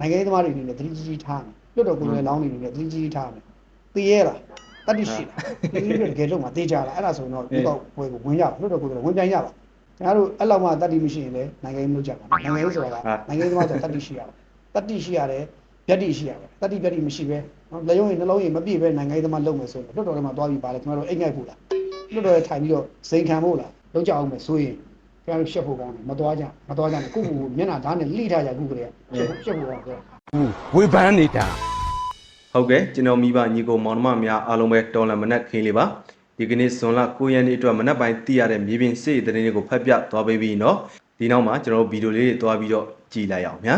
နိုင်ငံရေးသမားတွေအနေနဲ့သတိကြီးကြီးထားမယ်လွတ်တော်ကိုယ်လည်းလောင်းနေနေနဲ့သတိကြီးကြီးထားမယ်သိရဲလားတတိရှိလားဒီလိုတကယ်လို့မှသိကြလားအဲ့ဒါဆိုရင်တော့ဒီကောက်ပွဲကိုဝင်ရပါလွတ်တော်ကိုယ်လည်းဝင်ပြန်ရပါကျွန်တော်တို့အဲ့လောက်မှတတိမရှိရင်လည်းနိုင်ငံရေးမလုပ်ကြပါဘူးနိုင်ငံရေးဆိုတာကနိုင်ငံရေးသမားဆိုတတိရှိရပါတတိရှိရတယ်ဗျက်တိရှိရတယ်တတိဗျက်တိမရှိပဲနော်လက်ရုံးရင်နှလုံးရင်မပြည့်ပဲနိုင်ငံရေးသမားလုပ်မယ်ဆိုရင်လွတ်တော်ထဲမှာသွားပြီးပါလေကျွန်တော်တို့အိတ်ငိုက်ဖို့လားလွတ်တော်ထဲထိုင်ပြီးတော့စိန်ခံဖို့လားလုံးကြအောင်မယ်ဆိုရင် ကျွန်တော်တို့ရှက်ဖို့ကောင်းတယ်မသွားကြမသွားကြနဲ့ကိုယ့်ကိုယ်မျက်နှာဓာတ်နဲ့လိထားကြခုကလေးရှက်ဖို့ရှက်ဖို့ကောင်းတယ် ဝေဖန်နေတာ ဟုတ်ကဲ့ကျွန်တော်မိဘညီကိုမောင်နှမများအားလုံးပဲတော်လန်မနက်ခင်းလေးပါဒီကနေ့ဇွန်လ9ရက်နေ့အတွက်မနက်ပိုင်းသိရတဲ့မြေပြင်စစ်ရေးသတင်းတွေကိုဖတ်ပြသွားပေးပြီးเนาะဒီနောက်မှာကျွန်တော်တို့ဗီဒီယိုလေးတွေသွားပြီးတော့ကြည့်လိုက်အောင်ဗျာ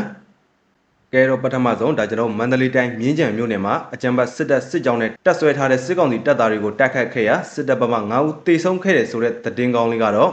ကဲတော့ပထမဆုံးဒါကျွန်တော်မန္တလေးတိုင်းမြင်းကြံမြို့နယ်မှာအကြံပတ်စစ်တပ်စစ်ကြောင်းနဲ့တပ်ဆွဲထားတဲ့စစ်ကောင်စီတပ်သားတွေကိုတိုက်ခတ်ခဲ့ရာစစ်တပ်ဘက်မှ9ဦးတေဆုံးခဲ့တယ်ဆိုတဲ့သတင်းကောင်းလေးကတော့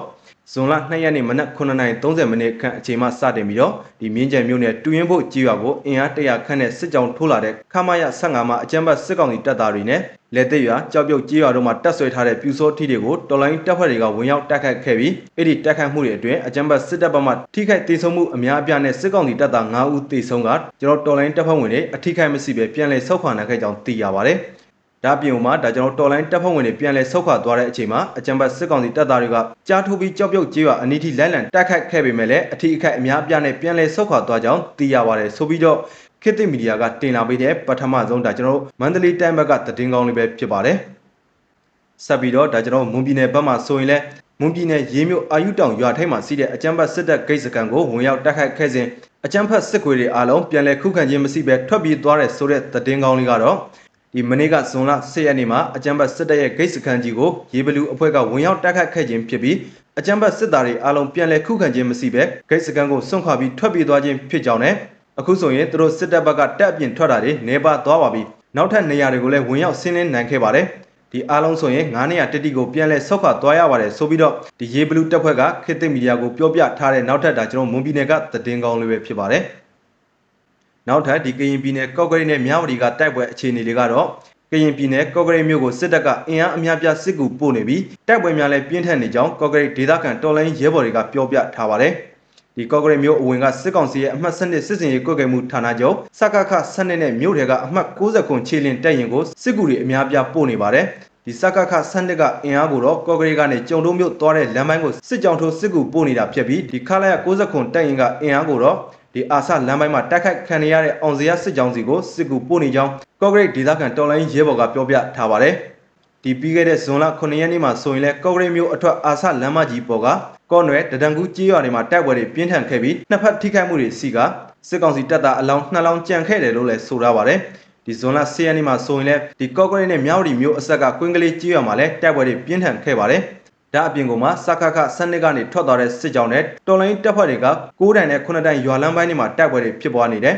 ဇွန်လ2ရက်နေ့မနက်9:30မိနစ်ခန့်အချိန်မှစတင်ပြီးတော့ဒီမြင်းကြံမြို့နယ်တူရင်ဖို့ကြီးရွာကိုအင်အား100ခန့်နဲ့စစ်ကြောင်းထိုးလာတဲ့ခမာယ15မှာအကြံပတ်စစ်ကောင်စီတပ်သားတွေနဲ့လက်သက်ရွာကြောက်ပြုတ်ကြီးရွာတို့မှာတပ်ဆွဲထားတဲ့ပြူစောထီတွေကိုတော်လိုင်းတပ်ဖွဲ့တွေကဝင်ရောက်တိုက်ခတ်ခဲ့ပြီးအဲ့ဒီတိုက်ခတ်မှုတွေအတွင်းအကြံပတ်စစ်တပ်ဘက်မှထိခိုက်ဒေဆုံးမှုအများအပြားနဲ့စစ်ကောင်စီတပ်သား9ဦးသေဆုံးကကျွန်တော်တော်လိုင်းတပ်ဖွဲ့ဝင်တွေအထိခိုက်မရှိဘဲပြန်လည်ဆုတ်ခွာနိုင်ခဲ့ကြောင်းသိရပါတယ်။ ဒါပြင်မှာဒါကျွန်တော်တော်လိုင်းတပ်ဖွဲ့ဝင်တွေပြန်လည်ဆုတ်ခွာသွားတဲ့အချိန်မှာအကြံပတ်စစ်ကောင်စီတပ်သားတွေကကြားထိုးပြီးကြောက်ပြုတ်ကြီးရွာအနီးထိလိုက်လံတိုက်ခတ်ခဲ့ပေမဲ့လည်းအထိအခိုက်အများအပြားနဲ့ပြန်လည်ဆုတ်ခွာသွားကြောင်းသိရပါတယ်ဆိုပြီးတော့ခေတ်သစ်မီဒီယာကတင်လာပေးတဲ့ပထမဆုံးဒါကျွန်တော်တို့မန္တလေးတိုင်းဘက်ကသတင်းကောင်းလေးပဲဖြစ်ပါတယ်ဆက်ပြီးတော့ဒါကျွန်တော်တို့မွန်ပြည်နယ်ဘက်မှာဆိုရင်လည်းမွန်ပြည်နယ်ရေးမြို့အာယုတောင်ရွာထိပ်မှာစီးတဲ့အကြမ်းဖက်စစ်တပ်ဂိတ်စကန်ကိုဝင်ရောက်တိုက်ခိုက်ခဲ့စဉ်အကြမ်းဖက်စစ်ခွေတွေအားလုံးပြန်လည်ခုခံခြင်းမရှိဘဲထွက်ပြေးသွားတဲ့ဆိုတဲ့သတင်းကောင်းလေးကတော့ ဒီမနေ့ကဇွန်လ10ရက်နေ့မှာအကြမ်းဖက်စစ်တပ်ရဲ့ဂိတ်စကန်ကြီးကိုရေဘလူအဖွဲ့ကဝင်ရောက်တိုက်ခိုက်ခဲ့ခြင်းဖြစ်ပြီးအကြမ်းဖက်စစ်သားတွေအားလုံးပြန်လည်ခုခံခြင်းမရှိဘဲဂိတ်စကန်ကိုစွန့်ခွာပြီးထွက်ပြေးသွားခြင်းဖြစ်ကြောင်းနဲ့အခုဆိုရင်သူတို့စစ်တပ်ဘက်ကတပ်အပြင်ထွက်တာတွေနေပါသွားပါပြီနောက်ထပ်နေရာတွေကိုလည်းဝင်ရောက်ဆင်းလင်းနိုင်ခဲ့ပါတယ်ဒီအားလုံးဆိုရင်900တတိကိုပြန်လဲဆောက်ခွာသွားရပါတယ်ဆိုပြီးတော့ဒီရေဘလူးတပ်ဖွဲ့ကခေတ်သစ်မီဒီယာကိုပြောပြထားတဲ့နောက်ထပ်ဒါကျွန်တော်မွန်ပြည်နယ်ကသတင်းကောင်းလေးပဲဖြစ်ပါတယ် နောက်ထပ်ဒီကရင်ပြည်နယ်ကော့ကရိတ်နဲ့မြဝတီကတိုက်ပွဲအခြေအနေတွေကတော့ကရင်ပြည်နယ်ကော့ကရိတ်မြို့ကိုစစ်တပ်ကအင်အားအများပြားစစ်ကူပို့နေပြီးတိုက်ပွဲများလည်းပြင်းထန်နေကြောင်းကော့ကရိတ်ဒေသခံတော်လိုင်းရဲဘော်တွေကပြောပြထားပါတယ်ဒီကော့ကရိတ်မြို့အဝင်ကစစ်ကောင်စီရဲ့အမှတ်7နှစ်စစ်စင်ရေးကွက်ကဲမှုဌာနချုပ်စကခ7နှစ်နဲ့မြို့ထဲကအမှတ်60ခွန်ခြေလင်တက်ရင်ကိုစစ်ကူတွေအများပြားပို့နေပါတယ်ဒီစကခစနစ်ကအင်အားကိုတော့ကော့ကရိတ်ကနေကြုံတုံးမြို့သွားတဲ့လမ်းပိုင်းကိုစစ်ကြောင်းထိုးစစ်ကူပို့နေတာဖြစ်ပြီးဒီခလာရ60ခွန်တက်ရင်ကအင်အားကိုတော့ ဒီအာဆလမ်းပိုင်းမှာတိုက်ခိုက်ခံရတဲ့အောင်စရာစစ်ကြောင်းစီကိုစစ်ကူပို့နေကြောင်းကော့ကရိတ်ဒေသခံတော်လိုင်းရဲဘော်ကပြောပြထားပါတယ်ဒီပြီးခဲ့တဲ့ဇွန်လ9ရက်နေ့မှာဆိုရင်လဲကော့ကရိတ်မြို့အထွက်အာဆလမ်းမကြီးပေါ်ကကော့နွယ်တဒံကူးကြီးရွာတွေမှာတိုက်ပွဲတွေပြင်းထန်ခဲ့ပြီးနှစ်ဖက်ထိခိုက်မှုတွေစီကစစ်ကောင်စီတပ်သားအလောင်းနှစ်လောင်းကြံခဲ့တယ်လို့လည်းဆိုထားပါတယ်ဒီဇွန်လ10ရက်နေ့မှာဆိုရင်လည်းဒီကော့ကရိတ်နဲ့မြောက်ရီမြို့အဆက်ကကွင်းကလေးကြီးရွာမှာလည်းတိုက်ပွဲတွေပြင်းထန်ခဲ့ပါတယ် ဒါအပြင်ကမှစကခစနစ်ကနေထွက်သွားတဲ့စစ်ကြောင်းနဲ့တော်လိုင်းတပ်ဖွဲ့တွေက9တိုင်နဲ့9တိုင်ရွာလမ်းပိုင်းတွေမှာတိုက်ပွဲတွေဖြစ်ပွားနေတယ်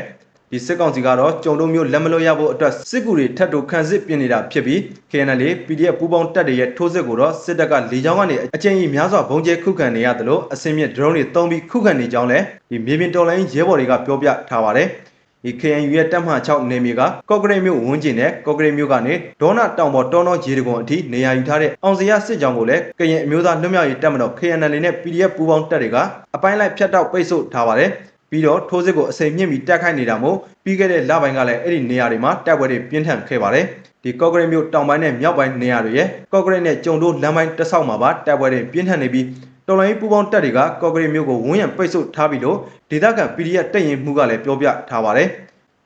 ဒီစစ်ကောင်စီကတော့ကြုံတုံမျိုးလက်မလွတ်ရဖို့အတွက်စစ်ကူတွေထပ်တူခန့်စစ်ပြင်နေတာဖြစ်ပြီး KNL PDF ပူးပေါင်းတပ်တွေရဲ့ထိုးစစ်ကိုတော့စစ်တပ်ကလေကြောင်းကနေအကြိမ်ကြီးများစွာဘုံကျဲခုခံနေရတယ်လို့အစင်းမြင့် drone တွေတုံးပြီးခုခံနေကြောင်းလည်းဒီမြေပြင်တော်လိုင်းရဲဘော်တွေကပြောပြထားပါတယ် ဒီ KNU ရဲ့တပ်မှ6နေမြေကကော့ကရိတ်မြို့ဝန်းကျင်နဲ့ကော့ကရိတ်မြို့ကနေဒေါနာတောင်ပေါ်တောနောရေတကွန်အထိနေရာယူထားတဲ့အောင်စရစစ်ကြောင်းကိုလည်းကရင်အမျိုးသားလွတ်မြောက်ရေးတပ်မတော် KNL နဲ့ PDF ပူးပေါင်းတပ်တွေကအပိုင်းလိုက်ဖြတ်တောက်ပိတ်ဆို့ထားပါတယ်ပြီးတော့ထိုးစစ်ကိုအစိမ်မြင့်ပြီးတက်ခိုက်နေတာမို့ပြီးခဲ့တဲ့လပိုင်းကလည်းအဲ့ဒီနေရာတွေမှာတိုက်ပွဲတွေပြင်းထန်ခဲ့ပါတယ်ဒီကော့ကရိတ်မြို့တောင်ပိုင်းနဲ့မြောက်ပိုင်းနေရာတွေရဲ့ကော့ကရိတ်နဲ့ကျုံတို့လမ်းပိုင်းတစ်ဆောက်မှာပါတိုက်ပွဲတွေပြင်းထန်နေပြီး တော်လိုင်းပူပေါင်းတပ်တွေကကော့ကရိတ်မြို့ကိုဝန်းရံပိတ်ဆို့ထားပြီးတော့ဒေသခံ PDF တပ်ရင်မှုကလည်းပြောပြထားပါတယ်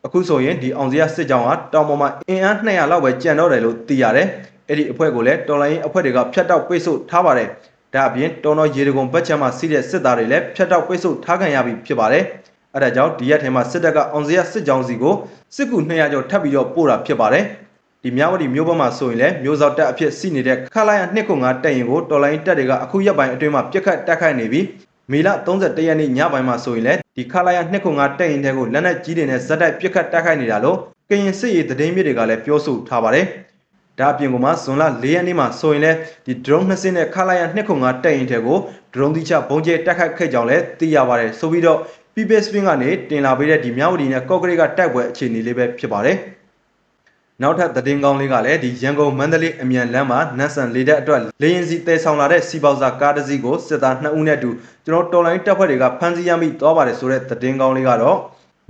အခုဆိုရင်ဒီအောင်စရစစ်ကြောင်းကတောင်ပေါ်မှာအင်အား200လောက်ပဲကျန်တော့တယ်လို့သိရတယ်အဲ့ဒီအဖွဲ့ကိုလည်းတော်လိုင်းအဖွဲ့တွေကဖျက်တောက်ပိတ်ဆို့ထားပါတယ်ဒါအပြင်တော်တော်ရေတကုံဘက်ချမ်းမှာစီးတဲ့စစ်သားတွေလည်းဖျက်တောက်ပိတ်ဆို့ထားခံရပြီဖြစ်ပါတယ်အဲဒါကြောင့်ဒီရက်ထဲမှာစစ်တပ်ကအောင်စရစစ်ကြောင်းစီကိုစစ်ကူ200ကျော်ထပ်ပြီးတော့ပို့တာဖြစ်ပါတယ် ဒီမြဝတီမျိုးဘက်မှာဆိုရင်လည်းမျိုးစောက်တက်အဖြစ်စီနေတဲ့ခလာရ205တက်ရင်ကိုတော်လိုင်းတက်တွေကအခုရက်ပိုင်းအတွင်းမှာပြက်ခတ်တက်ခိုက်နေပြီးမေလ31ရက်နေ့ညပိုင်းမှာဆိုရင်လည်းဒီခလာရ205တက်ရင်တွေကိုလက်နက်ကြီးတွေနဲ့ဇက်တိုက်ပြက်ခတ်တက်ခိုက်နေတာလို့ကရင်စစ်ရေးသတင်းမြစ်တွေကလည်းပြောဆိုထားပါတယ်ဒါအပြင်ကမှဇွန်လ၄ရက်နေ့မှာဆိုရင်လည်းဒီ drone နှစ်စင်းနဲ့ခလာရ205တက်ရင်တွေကို drone တိချဘုံကျဲတက်ခတ်ခဲ့ကြောင်းလည်းသိရပါတယ်ဆိုပြီးတော့ People Spin ကနေတင်လာပေးတဲ့ဒီမြောက်ဝတီနဲ့ကော့ကရိတ်ကတိုက်ပွဲအခြေအနေလေးပဲဖြစ်ပါတယ်။ နောက်ထပ်သတင်းကောင်းလေးကလည်းဒီရန်ကုန်မန္တလေးအမြန်လမ်းမှာနတ်ဆန်လေးတဲ့အတွက်လေရင်စီတဲဆောင်လာတဲ့စီပေါစာကားတစ်စီးကိုစစ်သား2ဦးနဲ့အတူကျွန်တော်တော်လိုင်းတပ်ဖွဲ့တွေကဖမ်းဆီးရမိသွားပါတယ်ဆိုတဲ့သတင်းကောင်းလေးကတော့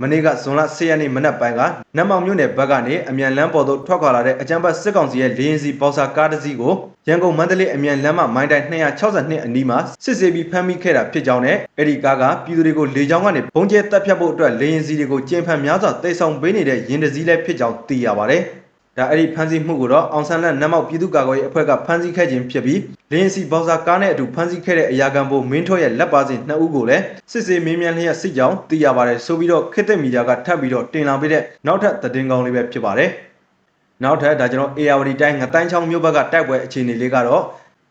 မနေ့ကဇွန်လ10ရက်နေ့မနက်ပိုင်းကနတ်မောင်မြို့နယ်ဘက်ကနေအမြန်လမ်းပေါ်သို့ထွက်ခွာလာတဲ့အကြမ်းဖက်စစ်ကောင်စီရဲ့လေရင်စီပေါစာကားတစ်စီးကိုရန်ကုန်မန္တလေးအမြန်လမ်းမမိုင်းတိုင်း262အနီးမှာစစ်ဆေးပြီးဖမ်းမိခဲ့တာဖြစ်ကြောင်းနဲ့အဲ့ဒီကားကပြည်သူတွေကိုလေကြောင်းကနေဘုံကျဲတပ်ဖြတ်ဖို့အတွက်လေရင်စီတွေကိုကျင်းဖန်များစွာတိတ်ဆောင်ပေးနေတဲ့ရင်တစည်းလည်းဖြစ်ကြောင်းသိရပါတယ်။ ဒါအဲ့ဒီဖမ်းဆီးမှုကိုတော့အောင်ဆန်းလက်နတ်မောက်ပြည်သူ့ကာကွယ်ရေးအဖွဲ့ကဖမ်းဆီးခဲ့ခြင်းဖြစ်ပြီးလင်းစီဘောက်ဆာကားနဲ့အတူဖမ်းဆီးခဲ့တဲ့အရာခံဘိုးမင်းထွတ်ရဲ့လက်ပါစီနှစ်ဦးကိုလည်းစစ်စေးမင်းမြန်လျက်စစ်ကြောင်းသိရပါတယ်ဆိုပြီးတော့ခေတ်သစ်မီဒီယာကထပ်ပြီးတော့တင်လာပေးတဲ့နောက်ထပ်သတင်းကောင်းလေးပဲဖြစ်ပါတယ်။နောက်ထပ်ဒါကျွန်တော် ARD တိုင်းငတိုင်းချောင်းမြို့ဘက်ကတိုက်ပွဲအခြေအနေလေးကတော့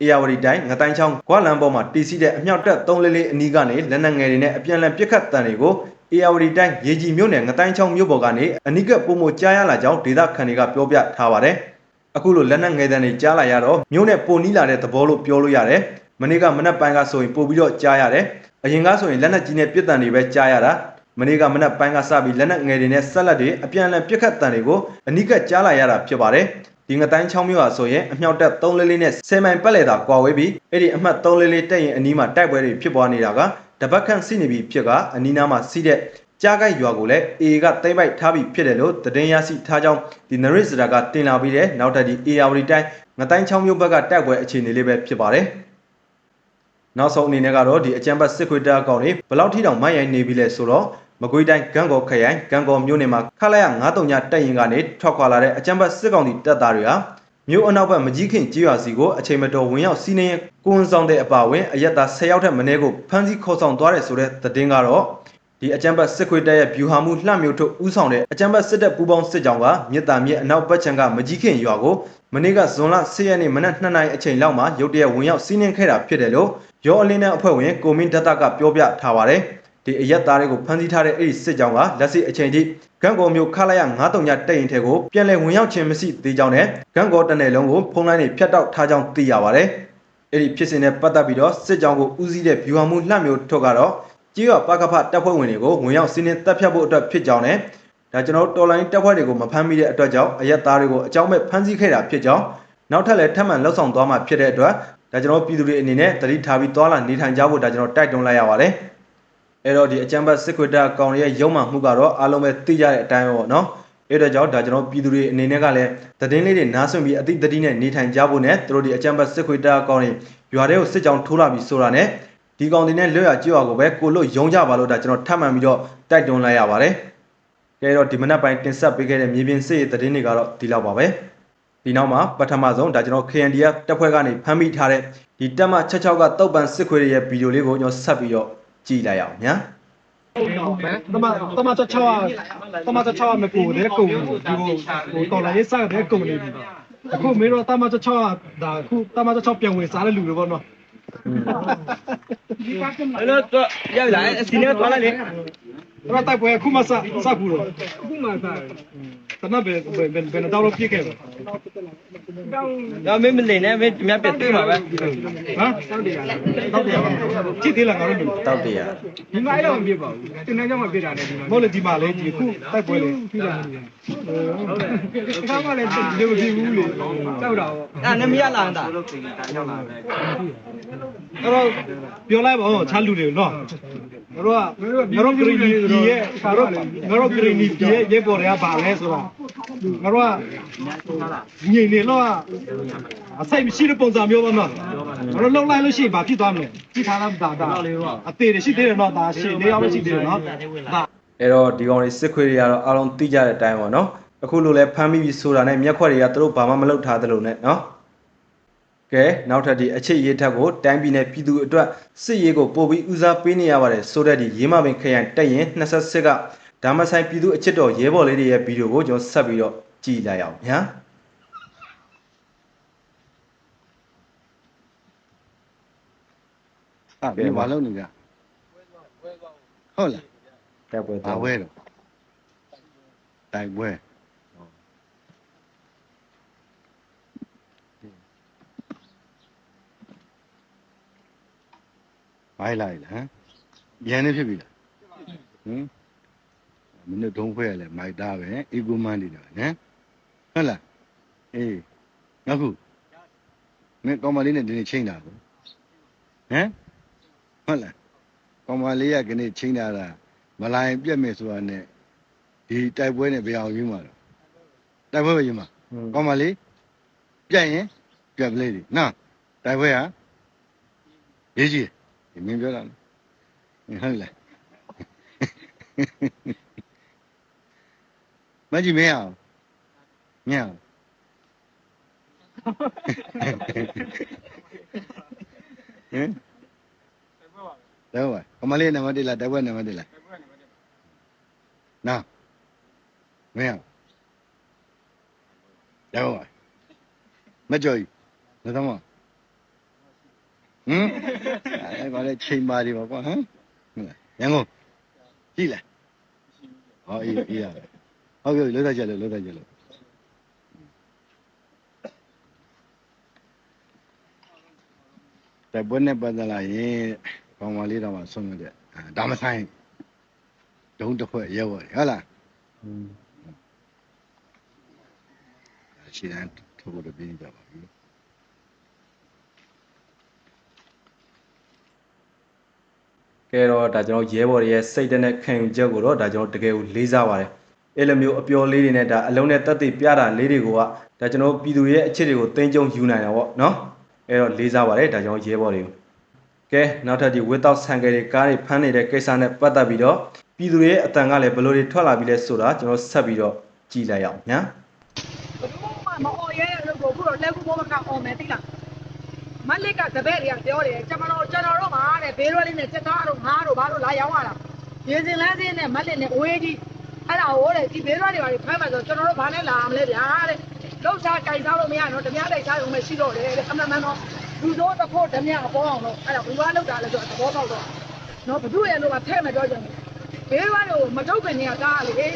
ARD တိုင်းငတိုင်းချောင်းကွာလန်ပေါ်မှာတီးစီးတဲ့အမြောက်တက်3လေးလေးအနီးကနေလက်နက်ငယ်တွေနဲ့အပြန်အလှန်ပစ်ခတ်တံတွေကို ARD တိုင်းရေကြီးမြို့နယ်ငတိုင်းချောင်းမြို့ပေါ်ကနေအနိကပုံမကြားရလာကြောင်းဒေသခံတွေကပြောပြထားပါတယ်။အခုလိုလက်နက်ငယ်တံတွေကြားလာရတော့မြို့နဲ့ပိုနီးလာတဲ့သဘောလို့ပြောလို့ရတယ်။မနေ့ကမနက်ပိုင်းကဆိုရင်ပို့ပြီးတော့ကြားရတယ်။အရင်ကဆိုရင်လက်နက်ကြီးနဲ့ပစ်တံတွေပဲကြားရတာ။မနေ့ကမနက်ပိုင်းကစပြီးလက်နက်ငယ်တွေနဲ့ဆက်လက်တွေအပြန်အလှန်ပစ်ခတ်တံတွေကိုအနိကကြားလာရတာဖြစ်ပါတယ်။ဒီငတိုင်းချောင်းမြို့ဟာဆိုရင်အမြောက်တက်3လေးလေးနဲ့10မိုင်ပတ်လေတာကွာဝေးပြီးအဲ့ဒီအမှတ်3လေးလေးတက်ရင်အနီးမှာတိုက်ပွဲတွေဖြစ်ပွားနေတာက တပတ်ခန့်စီနေပြီဖြစ်ကအနီးနားမှာစီးတဲ့ကြားကိုက်ရွာကိုလည်း AA ကတိမ့်ပိုက်ထားပြီးဖြစ်တယ်လို့သတင်းရရှိထားကြောင်းဒီနရစ်စရာကတင်လာပြီးတဲ့နောက်ထပ်ဒီ AR တိုင်းငတိုင်းချောင်းမြို့ဘက်ကတိုက်ပွဲအခြေအနေလေးပဲဖြစ်ပါတယ်။နောက်ဆုံးအနေနဲ့ကတော့ဒီအကြံပတ်စစ်ခွေတာအကောင်တွေဘယ်လောက်ထိတောင်မိုက်ရိုင်းနေပြီလဲဆိုတော့မကွေးတိုင်းဂံကော်ခရိုင်ဂံကော်မြို့နယ်မှာခလာရ93ညတက်ရင်ကနေထွက်ခွာလာတဲ့အကြံပတ်စစ်ကောင်စီတပ်သားတွေဟာ မြို့အနောက်ဘက်မကြီးခင်ကြေးရွာစီကိုအချိန်မတော်ဝင်ရောက်စီးနှင်းရင်ကိုဝန်ဆောင်တဲ့အပါဝင်အရက်သား10ယောက်ထက်မနည်းကိုဖမ်းဆီးခေါ်ဆောင်သွားတယ်ဆိုတဲ့သတင်းကတော့ဒီအကြံပတ်စစ်ခွေတပ်ရဲ့ဗျူဟာမှုလှမျိုးထုတ်ဥဆောင်တဲ့အကြံပတ်စစ်တပ်ပူးပေါင်းစစ်ကြောင်းကမြစ်တာမြစ်အနောက်ဘက်ခြမ်းကမကြီးခင်ရွာကိုမနေ့ကဇွန်လ10ရက်နေ့မနက်2နာရီအချိန်လောက်မှာရုတ်တရက်ဝင်ရောက်စီးနှင်းခဲ့တာဖြစ်တယ်လို့ရောအလင်းတဲ့အဖွဲ့ဝင်ကိုမင်းဒတ်တာကပြောပြထားပါတယ် ဒီအရက်သားတွေကိုဖမ်းဆီးထားတဲ့အဲ့ဒီစစ်ကြောင်းကလက်ရှိအချိန်ထိဂန့်ကော်မျိုးခလာရ93ညတက်ရင်ထဲကိုပြန်လည်ဝင်ရောက်ခြင်းမရှိသေးကြောင်းနဲ့ဂန့်ကော်တနယ်လုံးကိုဖုံးလိုင်းတွေဖြတ်တောက်ထားကြောင်းသိရပါတယ်အဲ့ဒီဖြစ်စဉ်နဲ့ပတ်သက်ပြီးတော့စစ်ကြောင်းကိုဦးစီးတဲ့ဗျူဟာမှုလှမျိုးထုတ်ကတော့ကြေးရွာပကဖတပ်ဖွဲ့ဝင်တွေကိုဝင်ရောက်စီးနင်းတပ်ဖြတ်ဖို့အတွက်ဖြစ်ကြောင်းနဲ့ဒါကျွန်တော်တော်လိုင်းတပ်ဖွဲ့တွေကိုမဖမ်းမိတဲ့အတွက်ကြောင့်အရက်သားတွေကိုအကြောင်းမဲ့ဖမ်းဆီးခဲ့တာဖြစ်ကြောင်းနောက်ထပ်လည်းထပ်မံလှုပ်ဆောင်သွားမှာဖြစ်တဲ့အတွက်ဒါကျွန်တော်ပြည်သူတွေအနေနဲ့တတိထားပြီးသွားလာနေထိုင်ကြဖို့ဒါကျွန်တော်တိုက်တွန်းလိုက်ရပါတယ် အဲ့တော့ဒီအကြံဘတ်စစ်ခွေတာကောင်ရဲ့ရုံမှမှုကတော့အားလုံးပဲသိကြတဲ့အတိုင်းပေါ့နော်အဲ့တော့ကြောင့်ဒါကျွန်တော်ပြည်သူတွေအနေနဲ့ကလည်းသတင်းလေးတွေနားဆွင့်ပြီးအသိတတိနဲ့နေထိုင်ကြဖို့နဲ့သူတို့ဒီအကြံဘတ်စစ်ခွေတာကောင်တွေရွာတွေကိုစစ်ကြောင်းထိုးလာပြီးဆိုတာနဲ့ဒီကောင်တွေနဲ့လွတ်ရကြွရကိုပဲကိုလို့ယုံကြပါလို့ဒါကျွန်တော်ထပ်မှန်ပြီးတော့တိုက်တွန်းလိုက်ရပါတယ်။ကဲတော့ဒီမနက်ပိုင်းတင်ဆက်ပေးခဲ့တဲ့မြေပြင်စစ်ရေးသတင်းတွေကတော့ဒီလောက်ပါပဲ။ဒီနောက်မှာပထမဆုံးဒါကျွန်တော် KNDF တပ်ဖွဲ့ကနေဖမ်းမိထားတဲ့ဒီတက်မ66ကတုတ်ပန်စစ်ခွေရဲ့ဗီဒီယိုလေးကိုကျွန်တော်ဆက်ပြီးတော့ ကြည့်လိုက်အောင်ညာ။တမတမချောချောတမချောချောမပူတဲ့ကုံဒီကိုဟိုတော်လာရေးစားတဲ့ကုံနေပြီအခုမင်းတို့တမချောချောဒါအခုတမချောချောပြန်ဝင်စားတဲ့လူတွေပေါ့နော်အဲ့တော့တော့ရောက်လာအစီနဲ့သွားလိုက်လေအဲ့တော့တိုက်ပွဲအခုမှစစကူတော့အခုမှစတနဘယ်ဘယ်ဘယ်ဘယ်တော့ပြည့်ခဲ့ပါ တော့မင်းမလင်နဲ့မင်းမြတ်ပြတွေ့မှာပဲဟမ်တောက်တယ်တောက်တယ်ကြည့်သေးလားငါတို့တောက်တရဒီမှာအဲ့တော့မပြည့်ပါဘူးတင်နေကြောင်မပြည့်တာနဲ့ဒီမှာမဟုတ်လေဒီမှာလေဒီအခုတိုက်ပွဲလေပြည့်တာနေတယ်ဟုတ်ကဲ့မှလည်းဒီလိုမပြည့်ဘူးလေတောက်တာပေါ့အဲ့နဲ့မရလာတာအဲ့တော့ပြောလိုက်ပါဦးချားလူတွေနော်ငါ တို့ကငါတို့ဂရီနီပြည်ရဲ့ငါတို့ငါတို့ဂရီနီပြည်ရဲ့ရဲပေါ်တွေကပါလဲဆိုတော့ငါတို့ကညင်နေတော့အဆိုင်မရှိတဲ့ပုံစံမျိုးပါနော်ငါတို့လုံလိုက်လို့ရှိရင်ဘာဖြစ်သွားမလဲကြည့်ထားတာဒါဒါအသေးတွေရှိသေးတယ်နော်ဒါရှင်းလေးအောင်ရှိသေးတယ်နော်ဒါအဲ့တော့ဒီကောင်တွေစစ်ခွေတွေကတော့အားလုံးသိကြတဲ့အတိုင်းပေါ့နော်အခုလိုလဲဖမ်းမိပြီဆိုတာနဲ့မျက်ခွက်တွေကသူတို့ဘာမှမလုပ်ထားသလိုနဲ့နော် ကဲနောက်ထပ်ဒီအခြေရေးထက်ကိုတိုင်းပြည်နဲ့ပြည်သူအတွက်စစ်ရေးကိုပို့ပြီးဦးစားပေးနေရပါတယ်ဆိုတဲ့ဒီရေးမပင်ခရိုင်တက်ရင်28ကဒါမဆိုင်ပြည်သူအချစ်တော်ရဲဘော်လေးတွေရဲ့ဗီဒီယိုကိုကျွန်တော်ဆက်ပြီးတော့ကြည့်လိုက်အောင်ညာအဲ့ဒီဘာလုပ်နေကြဟုတ်လားတိုက်ပွဲတိုက်ပွဲတော့တိုက်ပွဲ ဘာလိုက်လိုက်လဲဟမ်ရန်နေဖြစ်ပြီလားဟမ်မင်းတို့ဒုံဖွဲ့ရလဲမိုက်သားပဲအီဂိုမန်နေတာနဲဟုတ်လားအေးနောက်ခုမင်းကောင်မလေးနဲ့ဒီနေ့ချိန်တာကိုဟမ်ဟုတ်လားကောင်မလေးကဒီနေ့ချိန်တာလားမလိုင်းပြက်မယ်ဆိုတာနဲ့ဒီတိုက်ပွဲနဲ့ဘယ်အောင်ယူမှာလဲတိုက်ပွဲပဲယူမှာကောင်မလေးပြက်ရင်ပြက်ပလေးဒီနော်တိုက်ပွဲဟာရေးကြီး တယ်ဒီမင်းပြောတာနော်ဟုတ်လားမကြည့်မရအောင်မရအောင်ဟင်တိုက်ပွဲကမလေးနံပါတ်1 ဟမ်အဲ့ဘာလဲချိန်ပါဒီပါကွာဟမ်ဟုတ်လားရန်ကုန်ကြည့်လားဟောအေးအေးရတယ်ဟုတ်ပြီလောသက်ကြလို့လောသက်ကြလို့တိုက်ပွဲနဲ့ပတ်သက်လာရင်ကောင်းပါလေးတော့မှဆုံးရတဲ့ဒါမဆိုင်ဒုံတစ်ခွက်ရဲဝတယ်ဟုတ်လားอืมရှင်းတန်းထုတ်ဖို့တော့ပြင်းကြပါပြီ ကဲတော့ဒါကျွန်တော်ရဲဘော်တွေရဲ့စိတ်ဓာတ်နဲ့ခံယူချက်ကိုတော့ဒါကျွန်တော်တကယ်ကိုလေးစားပါတယ်အဲ့လိုမျိုးအပျော်လေးတွေနဲ့ဒါအလုံးနဲ့တက်သိပြတာလေးတွေကဒါကျွန်တော်ပြည်သူရဲ့အချစ်တွေကိုတင်းကြုံယူနိုင်တာပေါ့နော်အဲ့တော့လေးစားပါတယ်ဒါကျွန်တော်ရဲဘော်တွေကိုကဲနောက်ထပ်ဒီဝစ်တောက်ဆန်ကယ်တွေကားတွေဖမ်းနေတဲ့ကိစ္စနဲ့ပတ်သက်ပြီးတော့ပြည်သူတွေရဲ့အတန်ကလည်းဘယ်လိုတွေထွက်လာပြီလဲဆိုတာကျွန်တော်ဆက်ပြီးတော့ကြည့်လိုက်အောင်ညာဘယ်သူမှမအော်ရဲတဲ့လို့ကိုခုတော့လက်ကူဘောမကအော်မယ်သိလား မလစ်ကတပည့်တွေကပြောတယ်ကျွန်တော်ကျွန်တော်တို့မှာတဲ့ဘေးရွက်လေးနဲ့စက်သားတို့ငါးတို့ဘာလို့လာရောက်ရတာရေစင်လန်းစင်းနဲ့မလစ်နဲ့အဝေးကြီးအဲ့ဒါဟိုတဲ့ဒီဘေးရွက်တွေဘာတွေဖမ်းမှဆိုကျွန်တော်တို့ဘာနဲ့လာမလဲဗျာတဲ့လောက်စားကြိုက်စားလို့မရတော့ဓမြတိုက်စားရုံပဲရှိတော့တယ်တဲ့အမှန်မှန်တော့လူတို့တစ်ဖို့ဓမြအပေါ်အောင်တော့အဲ့ဒါဘယ်လောက်တာလဲဆိုတော့သဘောပေါက်တော့နော်ဘသူရဲ့လို့ကထဲ့မပြောကြဘူးဘေးရွက်တွေကိုမထုတ်ခင်နေကကားလေ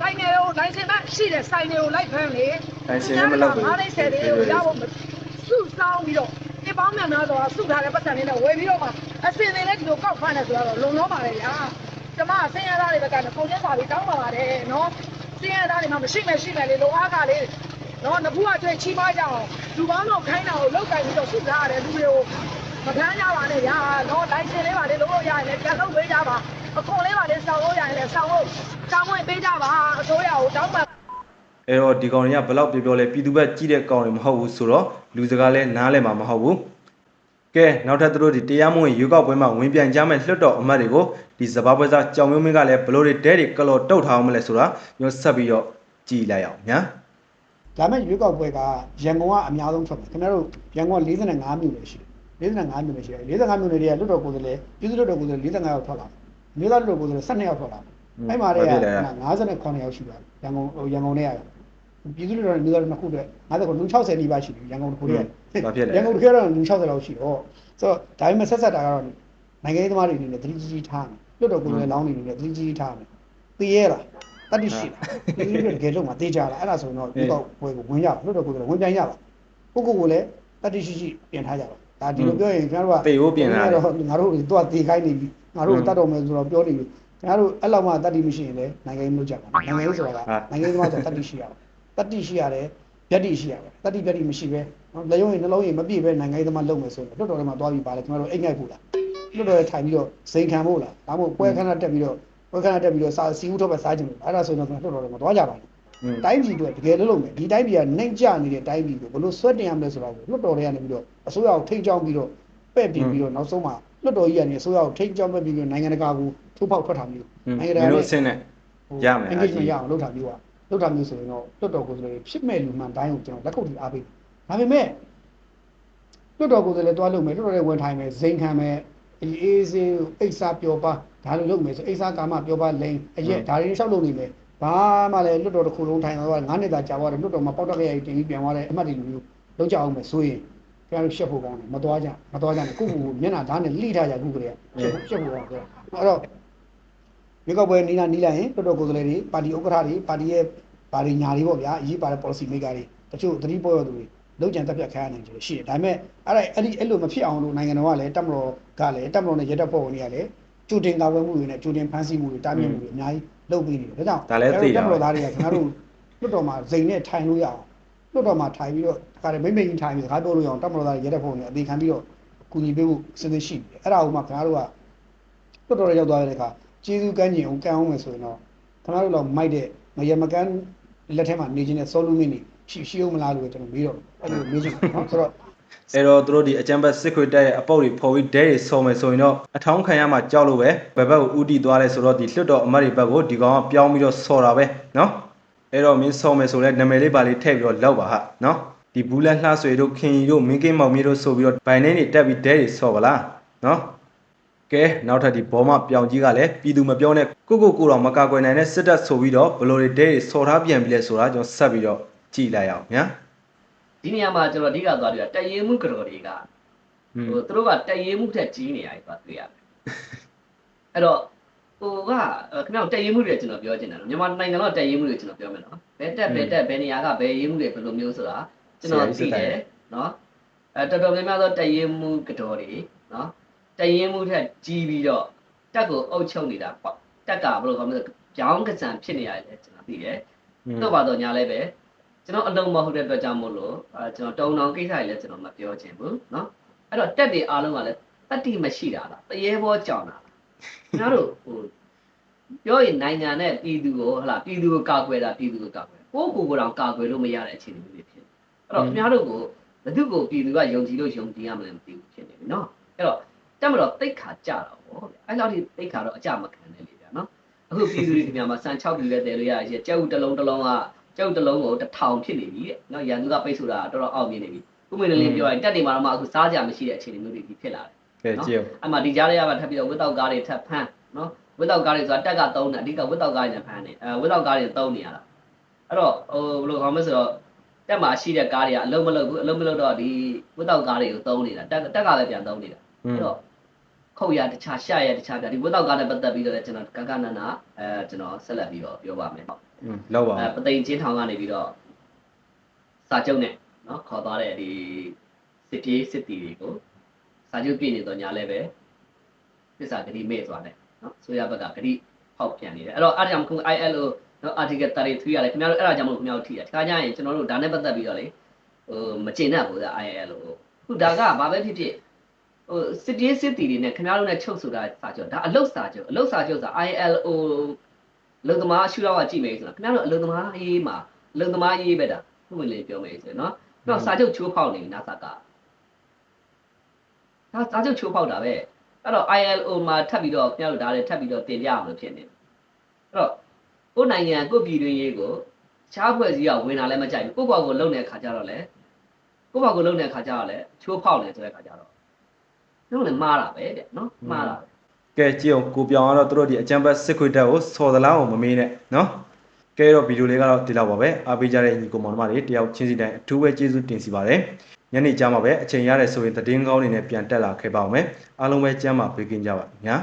ဆိုင်ငယ်ကိုလိုင်းစင်မရှိတဲ့ဆိုင်ငယ်ကိုလိုက်ဖမ်းလေလိုင်စင်လည်းမလုပ်ဘူးငါးလေးဆယ်လေးကိုရဖို့စုဆောင်းပြီးတော့ ဒီပေါင်းမြန်များတော့စုထားတဲ့ပတ်စံလေးနဲ့ဝယ်ပြီးတော့မှအစင်လေးလည်းဒီလိုကောက်ဖမ်းတယ်ဆိုတော့လုံလုံးပါလေဗျာကျမဆင်းရဲသားတွေဘက်ကပုံချင်းစာပြီးတောင်းပါပါတယ်နော်ဆင်းရဲသားတွေမှမရှိမယ်ရှိမယ်လေလိုအားကလေးနော်နဘူးအတွေ့ချီးမကြအောင်လူပေါင်းတော့ခိုင်းတာကိုလောက်ကင်ပြီးတော့စုထားရတယ်လူတွေကိုမဖမ်းကြပါနဲ့ဗျာနော်လိုင်စင်လေးပါလေလို့ရရင်လည်းပြန်လုပ်ပေးကြပါအခွန်လေးပါလေစောင်းလို့ရရင်လည်းစောင်းလို့စောင်းဝင်ပေးကြပါအစိုးရကိုတောင်းပန် အဲ့တော့ဒီကောင်တွေကဘယ်လောက်ပြောပြောလဲပြည်သူဘက်ကြီးတဲ့ကောင်တွေမဟုတ်ဘူးဆိုတော့လူစကားလဲနားလဲမှာမဟုတ်ဘူးကဲနောက်ထပ်သူတို့ဒီတရားမဝင်ရွေးကောက်ပွဲမှာဝင်ပြန်ကြမဲ့လွှတ်တော်အမတ်တွေကိုဒီစဘာပွဲစားကြောင်မျိုးမင်းကလည်းဘလို့တွေတဲတွေကလော်တုတ်ထားအောင်မလဲဆိုတာညဆက်ပြီးတော့ကြည်လိုက်အောင်ညာဒါမဲ့ရွေးကောက်ပွဲကရန်ကုန်ကအများဆုံးထွက်တယ်ခင်ဗျားတို့ရန်ကုန်က45မြို့နယ်ရှိတယ်45မြို့နယ်ရှိတယ်45မြို့နယ်တွေကလွတ်တော်ကိုယ်စားလှယ်ပြည်သူ့လွတ်တော်ကိုယ်စားလှယ်45ယောက်ထွက်လာတယ်မြို့သားလွတ်တော်ကိုယ်စားလှယ်12ယောက်ထွက်လာတယ်အဲ့မှာတည်းက59ယောက်ရှိပါတယ်ရန်ကုန်ဟိုရန်ကုန်ထဲက ပြည်သူ့လွတ်တော်မြို့သားနှစ်ခုတည်း59လူ60နီးပါးရှိတယ်ရန်ကုန်တစ်ခုတည်းရန်ကုန်တစ်ခုတော့လူ60လောက်ရှိတော့ဆိုတော့ဒါပေမဲ့ဆက်ဆက်တာကတော့နိုင်ငံရေးသမားတွေအနေနဲ့သတိကြီးကြီးထားတယ်လွတ်တော်ကိုယ်စားလှယ်လောင်းတွေအနေနဲ့သတိကြီးကြီးထားတယ်သိရဲလားတတိရှိလားပြည်သူ့လွတ်တော်တကယ်လို့မှသိကြလားအဲ့ဒါဆိုရင်တော့ဒီတော့ဘွယ်ကိုဝင်ရလွတ်တော်ကိုယ်စားလှယ်ဝင်ပြန်ရပါပုဂ္ဂိုလ်ကိုလည်းတတိရှိရှိပြင်ထားကြပါဒါဒီလိုပြောရင်ကျွန်တော်တို့ကတေကိုပြင်လာတယ်တော့ငါတို့တော့တေခိုင်းနေပြီငါတို့တတ်တော်မယ်ဆိုတော့ပြောနေပြီကျွန်တော်တို့အဲ့လောက်မှတတ်တိမရှိရင်လည်းနိုင်ငံရေးမလုပ်ကြပါဘူးနိုင်ငံရေးဆိုတာကနိုင်ငံရေးသမားဆိုတတ်တိရှိရအောင် တတိရှိရတယ်ဗျက်တိရှိရတယ်တတိဗျက်တိမရှိပဲနော်လက်ရုံးရင်နှလုံးရင်မပြည့်ပဲနိုင်ငံရေးသမားလုပ်မယ်ဆိုရင်လွတ်တော်ထဲမှာသွားပြီးပါလေကျွန်တော်တို့အိတ်ငိုက်ဖို့လားလွတ်တော်ထဲထိုင်ပြီးတော့ဇိမ်ခံဖို့လားဒါမှမဟုတ်ပွဲခဏတက်ပြီးတော့ပွဲခဏတက်ပြီးတော့စာစီဦးထုတ်ပဲစားခြင်းလို့အဲ့ဒါဆိုရင်ကျွန်တော်လွတ်တော်ထဲမှာသွားကြပါလိမ့်တိုင်းပြည်အတွက်တကယ်လို့လုပ်မယ်ဒီတိုင်းပြည်ကနှိမ်ကျနေတဲ့တိုင်းပြည်ကိုဘလို့ဆွတ်တင်ရမလဲဆိုတော့လွတ်တော်တွေကနေပြီးတော့အစိုးရကိုထိတ်ကြောင်းပြီးတော့ပဲ့ပြီးပြီးတော့နောက်ဆုံးမှာလွတ်တော်ကြီးကနေအစိုးရကိုထိတ်ကြောင်းပဲ့ပြီးတော့နိုင်ငံတကာကိုထိုးပေါက်ထွက်တာမျိုးနိုင်ငံတကာနဲ့ဟိုရမယ်အဲ့ဒီရအောင်လုပ်တာမျိုးอ่ะ လုပ်တာမျိုးဆိုရင်တော့လွတ်တော်ကိုယ်စားလှယ်ဖြစ်မဲ့လူမှန်တိုင်းကိုကျွန်တော်လက်ခုပ်ထိအားပေးဒါပေမဲ့လွတ်တော်ကိုယ်စားလှယ်တွားလုပ်မယ်လွတ်တော်ရဲ့ဝန်ထိုင်မယ်ဇိမ်ခံမယ်အေးအေးစေးအိတ်စားပျော်ပါဒါလိုလုပ်မယ်ဆိုအိတ်စားကာမပျော်ပါလိန်အရက်ဒါတွေလျှောက်လုပ်နေမယ်ဘာမှလည်းလွတ်တော်တစ်ခုလုံးထိုင်သွား9နှစ်သာကြာသွားတယ်လွတ်တော်မှာပေါက်တက်ရည်တင်ပြီးပြန်သွားတယ်အမှတ်တွေမျိုးလုံးကြအောင်မယ်ဆိုရင်ခင်ဗျားတို့ရှက်ဖို့ကောင်းတယ်မသွားကြမသွားကြနဲ့ကိုယ့်ကိုယ်မျက်နှာဓာတ်နဲ့လိထားကြခုကလေးရှက်ရှက်ဖို့ကောင်းတယ်အဲ့တော့ မြေကောက်ပွဲနီးလာနီးလာရင်တော်တော်ကိုယ်စားလှယ်တွေပါတီဥက္ကဋ္ဌတွေပါတီရဲ့ပါတီညာတွေပေါ့ဗျာအရေးပါတဲ့ policy maker တွေတချို့သတိပေါ်ရသူတွေလုံးကြံတက်ပြတ်ခံရနိုင်ကြတယ်ရှိတယ်ဒါပေမဲ့အဲ့ဒါအဲ့ဒီအဲ့လိုမဖြစ်အောင်လို့နိုင်ငံတော်ကလည်းတက်မတော်ကလည်းတက်မတော်နဲ့ရဲတပ်ဖွဲ့ဝင်တွေကလည်းကြိုတင်ကာကွယ်မှုတွေနဲ့ကြိုတင်ဖမ်းဆီးမှုတွေတားမြစ်မှုတွေအများကြီးလုပ်ပေးနေတယ်ဒါကြောင့်တက်မတော်သားတွေကခင်ဗျားတို့လွတ်တော်မှာဇိမ်နဲ့ထိုင်လို့ရအောင်လွတ်တော်မှာထိုင်ပြီးတော့ဒါကြတဲ့မိမ့်မိန်ထိုင်ပြီးစကားပြောလို့ရအောင်တက်မတော်သားတွေရဲတပ်ဖွဲ့ဝင်တွေအသေးခံပြီးတော့ကူညီပေးဖို့စဉ်းစားရှိတယ်အဲ့ဒါကိုမှခင်ဗျားတို့ကတော်တော်ရောက်သွားတဲ့အခါ ကျေးဇူးကမ်းကျင်အောင်ကမ်းအောင်မယ်ဆိုရင်တော့ခင်ဗျားတို့တော့မိုက်တဲ့မရမကန်းလက်ထဲမှာနေခြင်းနဲ့စောလူမင်းနေရှိရှိအောင်မလားလို့ကျွန်တော်မေးတော့အဲ့လိုမေးချင်တယ်နော်ဆိုတော့အဲ့တော့သူတို့ဒီအကြံဘက်စစ်ခွေတက်ရဲ့အပုတ်တွေဖော်ပြီးဒဲတွေဆော်မယ်ဆိုရင်တော့အထောင်းခံရမှကြောက်လို့ပဲဘယ်ဘက်ကိုဥတီသွားလဲဆိုတော့ဒီလွတ်တော်အမတ်တွေဘက်ကိုဒီကောင်ကပြောင်းပြီးတော့ဆော်တာပဲနော်အဲ့တော့မင်းဆော်မယ်ဆိုလဲနာမည်လေးပါလေးထည့်ပြီးတော့လောက်ပါဟာနော်ဒီဘူးလက်လှဆွေတို့ခင်ကြီးတို့မင်းကင်းမောင်မြေတို့ဆိုပြီးတော့ဘိုင်နေနေတက်ပြီးဒဲတွေဆော်ပါလားနော် ကဲနောက်ထပ်ဒီဘောမပြောင်ကြီးကလည်းပြည်သူမပြောနဲ့ကိုကိုကိုတော့မကာကွယ်နိုင်တဲ့စစ်တပ်ဆိုပြီးတော့ဘလို့တွေဒဲတွေဆော်ထားပြန်ပြီလဲဆိုတာကျွန်တော်ဆက်ပြီးတော့ကြည့်လိုက်အောင်ညာဒီနေရာမှာကျွန်တော်အဓိကသွားတွေ့တာတရင်မှုကတော်တွေကอืมဟိုသူတို့ကတရင်မှုထက်ကြီးနေရတယ်သွားတွေ့ရတယ်အဲ့တော့ဟိုကအဲ့ခင်ဗျားတို့တရင်မှုတွေကျွန်တော်ပြောချင်တယ်နော်မြန်မာနိုင်ငံတော့တရင်မှုတွေကျွန်တော်ပြောမယ်နော်ဘယ်တက်ဘယ်တက်ဘယ်နေရာကဘယ်ရင်မှုတွေဘယ်လိုမျိုးဆိုတာကျွန်တော်သိတယ်နော်အဲတော်တော်များများသောတရင်မှုကတော်တွေနော် တရင်မှုထက်ကြီးပြီးတော့တက်ကိုအုပ်ချုပ်နေတာပေါ့တက်ကဘယ်လိုခေါ်မလဲကြောင်းကစံဖြစ်နေရတယ်ကျွန်တော်သိတယ် တော့ပါတော့ညာလဲပဲကျွန်တော်အလုံးမဟုတ်တဲ့အတွက်ကြောင့်မို့လို့အဲကျွန်တော်တုံတောင်ကိစ္စတွေလည်းကျွန်တော်မပြောချင်ဘူးเนาะအဲ့တော့တက်တွေအားလုံးကလည်းတတိမရှိတာလားတရေဘောကြောင်တာလားခင်ဗျားတို့ဟိုပြောရင်နိုင်ငံနဲ့ပြည်သူကိုဟလာပြည်သူကိုကာကွယ်တာပြည်သူကိုကာကွယ်ကိုယ့်ကိုယ်ကိုယ်တောင်ကာကွယ်လို့မရတဲ့အခြေအနေမျိုးတွေဖြစ်အဲ့တော့ခင်ဗျားတို့ကိုဘယ်သူကိုပြည်သူကယုံကြည်လို့ယုံကြည်ရမလဲမသိဘူးဖြစ်နေပြီเนาะအဲ့တော့ တက်မတော်တိတ်ခါကြတာပေါ့အဲ့လောက်ဒီတိတ်ခါတော့အကြမခံနဲ့လေဗျာနော်အခုပြည်သူတွေဒီညမှာစံ6ပြည်ပဲတဲလို့ရရဲ့ကြောက်တလုံးတလုံးကကြောက်တလုံးကိုတထောင်ဖြစ်နေပြီတဲ့နော်ရန်သူကပိတ်ဆိုတာတော်တော်အောက်မြင်နေပြီခုမင်းလေးပြောရင်တက်နေမှာတော့မှအခုစားကြမရှိတဲ့အခြေအနေမျိုးတွေဒီဖြစ်လာတယ်ကဲကြည့်အောင်အဲ့မှာဒီကြားထဲကမှထပ်ပြီးတော့ဝက်တောက်ကားတွေထပ်ဖမ်းနော်ဝက်တောက်ကားတွေဆိုတာတက်ကသုံးတယ်အဓိကဝက်တောက်ကားတွေဖမ်းတယ်အဲဝက်တောက်ကားတွေသုံးနေရတာအဲ့တော့ဟိုဘယ်လိုခေါ်မလဲဆိုတော့တက်မှာရှိတဲ့ကားတွေကအလုံးမလုံးဘူးအလုံးမလုံးတော့ဒီဝက်တောက်ကားတွေကိုသုံးနေတာတက်တက်ကလည်းပြန်သုံးနေတာအဲ့တော့ ခုတ်ရတခြားရှာရတခြားပြဒီဝတ်တော့ကားနဲ့ပတ်သက်ပြီးတော့လည်းကျွန်တော်ကကနနအဲကျွန်တော်ဆက်လက်ပြီးတော့ပြောပါမယ်ဟုတ်อืมလောက်ပါအဲပသိမ်ချင်းထောင်ကနေပြီးတော့စာချုပ်နဲ့နော်ခေါ်သွားတဲ့ဒီစစ်ပြေးစစ်တီတွေကိုစာချုပ်ပြည့်နေတော့ညာလည်းပဲသစ္စာဂတိမဲ့သွားတယ်နော်ဆိုရဘက်ကဂတိဖောက်ပြန်နေတယ်အဲ့တော့အားကြောင့်ခု ILO နော် article 33ရတယ်ခင်ဗျားတို့အဲ့ဒါကြောင့်မလို့ခင်ဗျားတို့ထိတယ်တခါကျရင်ကျွန်တော်တို့ဒါနဲ့ပတ်သက်ပြီးတော့လေဟိုမကျင်တတ်ဘူးဗျ ILO ကိုခုဒါကဘာပဲဖြစ်ဖြစ် ဟိုစစ်တေးစစ်တီတွေနဲ့ခင်ဗျားတို့နဲ့ချုပ်ဆိုတာစာချုပ်ဒါအလုတ်စာချုပ်အလုတ်စာချုပ်ဆိုတာ ILO လုံသမားရှူတော့ကကြည့်မယ်ဆိုတာခင်ဗျားတို့အလုံသမားရေးမှာလုံသမားရေးပဲဒါခုမလေးပြောမယ်ဆိုရင်နော်တော့စာချုပ်ချိုးဖောက်နေပြီနာဆာကဒါစာချုပ်ချိုးဖောက်တာပဲအဲ့တော့ ILO မှာထပ်ပြီးတော့ခင်ဗျားတို့ဒါလည်းထပ်ပြီးတော့တင်ပြအောင်လို့ဖြစ်နေတယ်အဲ့တော့ကိုယ်နိုင်ငံကိုယ်ပြည်တွင်းရေးကိုရှားဖွဲ့စည်းရဝင်လာလည်းမကြိုက်ဘူးကိုယ့်ဘောက်ကိုလုံတဲ့ခါကျတော့လေကိုယ့်ဘောက်ကိုလုံတဲ့ခါကျတော့လေချိုးဖောက်နေဆိုတဲ့ခါကျတော့ တို့လည်းမှားတာပဲတဲ့နော်မှားတာပဲကဲကြည့်အောင်ကိုပြောင်ကတော့သူတို့ဒီအကြံဘက်စစ်ခွေတက်ကိုစော်သလားအောင်မမေးနဲ့နော်ကဲတော့ဗီဒီယိုလေးကတော့ဒီလောက်ပါပဲအားပေးကြတဲ့ညီကိုမောင်နှမတွေတယောက်ချင်းစီတိုင်းအထူးပဲကျေးဇူးတင်စီပါတယ်ညနေကြမှာပဲအချိန်ရတယ်ဆိုရင်သတင်းကောင်းတွေနဲ့ပြန်တက်လာခဲ့ပါအောင်မယ်အားလုံးပဲကျမ်းမာပေးကင်းကြပါညာ